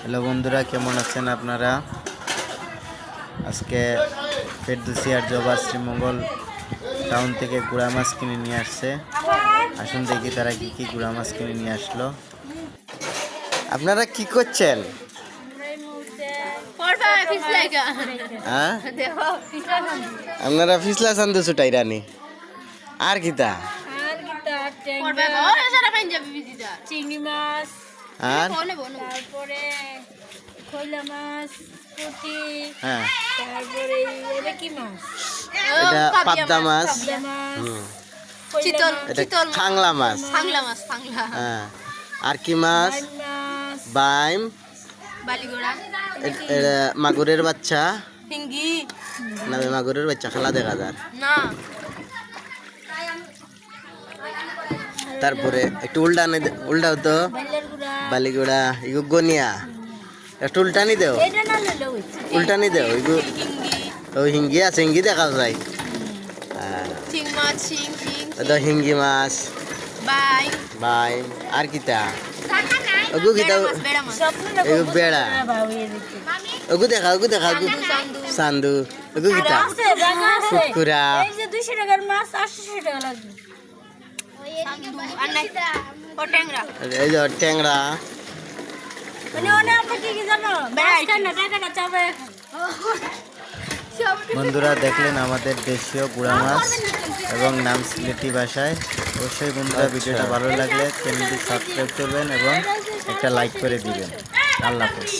Hello বন্ধুরা, কেমন আছেন আপনারা? আজকে ফেরদুসি আর জবা শ্রীমঙ্গল টাউন থেকে গুড়া মাছ কিনে নিয়ে আসছে। আসুন দেখি তারা কি কি গুড়া মাছ কিনে নিয়ে আসলো। আপনারা কি করছেন? হ্যাঁ? আপনারা ফিসলা চান্দু ছুটাই রানি আর কিতা? চিংড়ি মাছ। আর? তারপরে খৈলা মাছ পুঁটি হ্যাঁ। তারপরে এটা কি মাছ? এটা পাবদা মাছ পাবদা মাছ। চিতল মাছ, চিতল খাংলা মাছ। মাছ হ্যাঁ। আর কি মাছ? বাইম বালিগোড়া। এটা মাগুরের বাচ্চা। হিঙ্গি না মাগুরের বাচ্চা খেলা দেখা যায় না। তারপরে একটু উল্টানি উল্টাও তো। বাইলের গুড়া বালিগুড়া ইগু গনিয়া। একটু উল্টানি দেও? উল্টানি দেও ইগু। হিঙ্গি ও হিঙ্গি আছে হিঙ্গি দেখা যায়। হিঙ্গি মাছ। বাই। বাই। আর কিতা? ওগু কিতা? বেড়া বেড়া মাছ। এগু বেড়া। ওগু দেখা ওগু দেখা ওগু। সান্দু। ওগু কিতা? যে দুইশো টাকার মাছ আটশো টাকা লাগবে। এই যে ট্যাংরা বন্ধুরা দেখলেন আমাদের দেশীয় গুড়া মাছ এবং নাম সিলেটি ভাষায় অবশ্যই বন্ধুরা ভিডিওটা ভালো লাগলে চ্যানেলটি সাবস্ক্রাইব করবেন এবং একটা লাইক করে দিবেন। আল্লাহ হাফেজ।